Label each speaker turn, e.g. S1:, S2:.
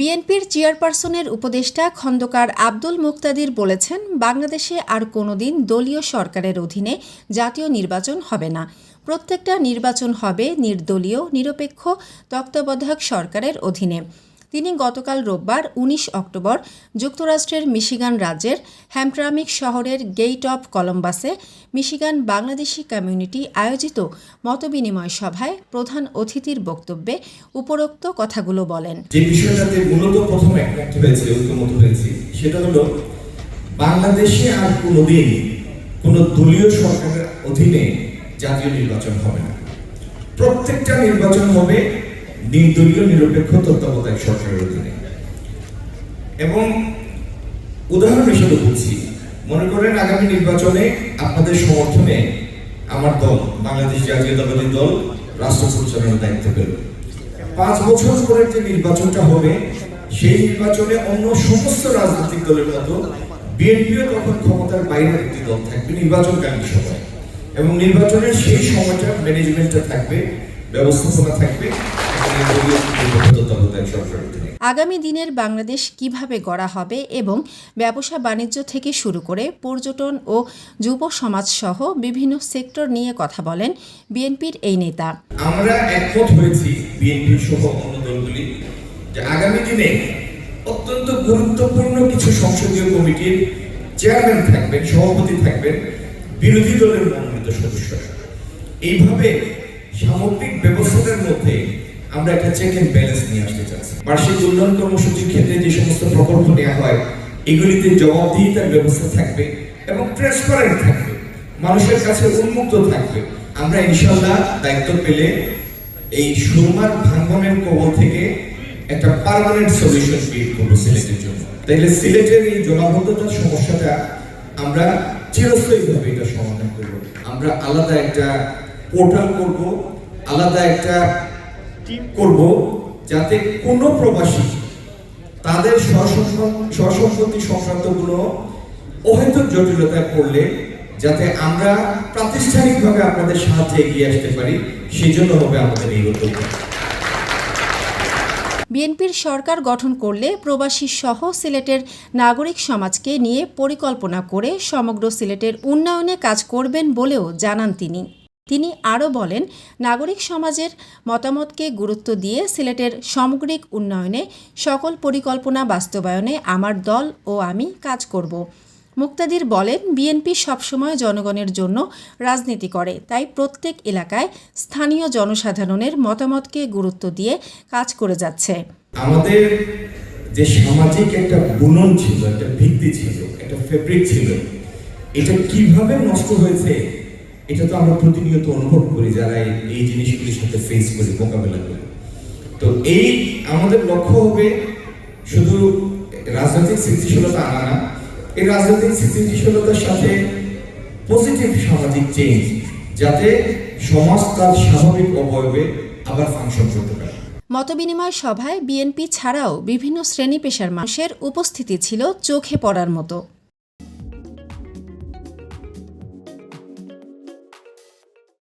S1: বিএনপির চেয়ারপারসনের উপদেষ্টা খন্দকার আব্দুল মুক্তাদির বলেছেন, বাংলাদেশে আর কোনোদিন দলীয় সরকারের অধীনে জাতীয় নির্বাচন হবে না। প্রত্যেকটা নির্বাচন হবে নির্দলীয়, নিরপেক্ষ, তত্ত্বাবধায়ক সরকারের অধীনে। তিনি গতকাল রোববার ১৯ অক্টোবর যুক্তরাষ্ট্রের মিশিগান রাজ্যের হ্যামট্রামিক শহরের গেইট অফ কলম্বাসে মিশিগান বাংলাদেশি কমিউনিটি আয়োজিত মতবিনিময় সভায় প্রধান অতিথির বক্তব্যে উপরোক্ত কথাগুলো বলেন।
S2: যে বিষয়টাতে মূলত প্রথম একমত হয়েছে, ঐক্যমত হয়েছে, সেটা হলো বাংলাদেশে আর কোনোদিন কোন দলীয় সরকারের অধীনে জাতীয় নির্বাচন হবে না। প্রত্যেকটা নির্বাচন হবে নির্দলীয়, নিরপেক্ষ তত্ত্বাবধায়ক সরকারের অধীনে। এবং উদাহরণ হিসেবে বলছি, মনে করেন আগামী নির্বাচনে আপনাদের সমর্থনে আমার দল, বাংলাদেশ জাতীয়তাবাদী দল, রাষ্ট্র পরিচালনার দায়িত্ব পেল। পাঁচ বছর পরের যে নির্বাচনটা হবে, সেই নির্বাচনে অন্য সমস্ত রাজনৈতিক দলের মতো বিএনপিও তখন ক্ষমতার বাইরের একটি দল থাকবে নির্বাচনকালীন সময় এবং নির্বাচনের সেই সময়টা ম্যানেজমেন্টটা থাকবে, ব্যবস্থাপনা থাকবে।
S1: আগামী দিনের বাংলাদেশ কীভাবে গড়া হবে এবং ব্যবসা বাণিজ্য থেকে শুরু করে পর্যটন ও যুব সমাজ সহ বিভিন্ন সেক্টর নিয়ে কথা বলেন বিএনপির এই নেতা।
S2: আমরা একমত হয়েছি বিএনপি সহ অন্য দলগুলি যে আগামী দিনে অত্যন্ত গুরুত্বপূর্ণ কিছু সংসদীয় কমিটির চেয়ারম্যান থাকবেন, সভাপতি থাকবেন, বিরোধী দলের মনোনীত সদস্য। এইভাবে সামগ্রিক ব্যবস্থাটার মধ্যে আমরা একটা চেক এন্ড ব্যালেন্স নিয়ে আসতে চাচ্ছি। বার্ষিক উন্নয়ন কর্মসূচির ক্ষেত্রে যে সমস্ত প্রকল্প নেওয়া হয়, এগুলিতে জবাবদিহিতার ব্যবস্থা থাকবে এবং ট্রান্সপারেন্ট থাকবে। মানুষের কাছে উন্মুক্ত থাকবে। আমরা ইনশাল্লাহ দায়িত্ব পেলে এই সুরমার ভাঙ্গনের কবল থেকে একটা পার্মানেন্ট সলিউশন ক্রিয়েট করব সিলেটের জন্য। তাইলে সিলেটের এই জলাবদ্ধতার সমস্যাটা আমরা চিরস্থায়ীভাবে এটা সমাধান করব। আমরা আলাদা একটা পোর্টাল করব, আলাদা একটা টিম করব যাতে কোনো প্রবাসী তাদের স্বসম্পত্তি সংক্রান্তগুলো অহেতুক জটিলতায় পড়লে যাতে আমরা প্রাতিষ্ঠানিকভাবে আপনাদের সাহায্যে এগিয়ে আসতে পারি, সেজন্য হবে আমাদের এই উদ্যোগ
S1: বিএনপির সরকার গঠন করলে প্রবাসী সহ সিলেটের নাগরিক সমাজকে নিয়ে পরিকল্পনা করে সমগ্র সিলেটের উন্নয়নে কাজ করবেন বলেও জানান তিনি। তিনি আরও বলেন, নাগরিক সমাজের মতামতকে গুরুত্ব দিয়ে সিলেটের সামগ্রিক উন্নয়নে সকল পরিকল্পনা বাস্তবায়নে আমার দল ও আমি কাজ করব। মুক্তাদির বলেন, বিএনপি সবসময় জনগণের জন্য রাজনীতি করে, তাই প্রত্যেক এলাকায় স্থানীয় জনসাধারণের মতামতকে গুরুত্ব দিয়ে কাজ করে যাচ্ছে।
S2: আমাদের যে সামাজিক একটা বুনন ছিল, একটা ভিত্তি ছিল, একটা ফেব্রিক ছিল, এটা কীভাবে নষ্ট হয়েছে এটা তো আমরা প্রতিনিয়ত অনুভব করি যারা এই- জিনিসগুলির সাথে ফেস করি, মোকাবেলা করি। তো এই আমাদের লক্ষ্য হবে শুধু রাজনৈতিক স্থিতিশীলতা আনা না, এই রাজনৈতিক স্থিতিশীলতার সাথে পজিটিভ সামাজিক চেঞ্জ যাতে সমাজ তার স্বাভাবিক অবয়বে আবার ফাংশন করতে পারে।
S1: মতবিনিময় সভায় বিএনপি ছাড়াও বিভিন্ন শ্রেণি পেশার মানুষের উপস্থিতি ছিল চোখে পড়ার মতো।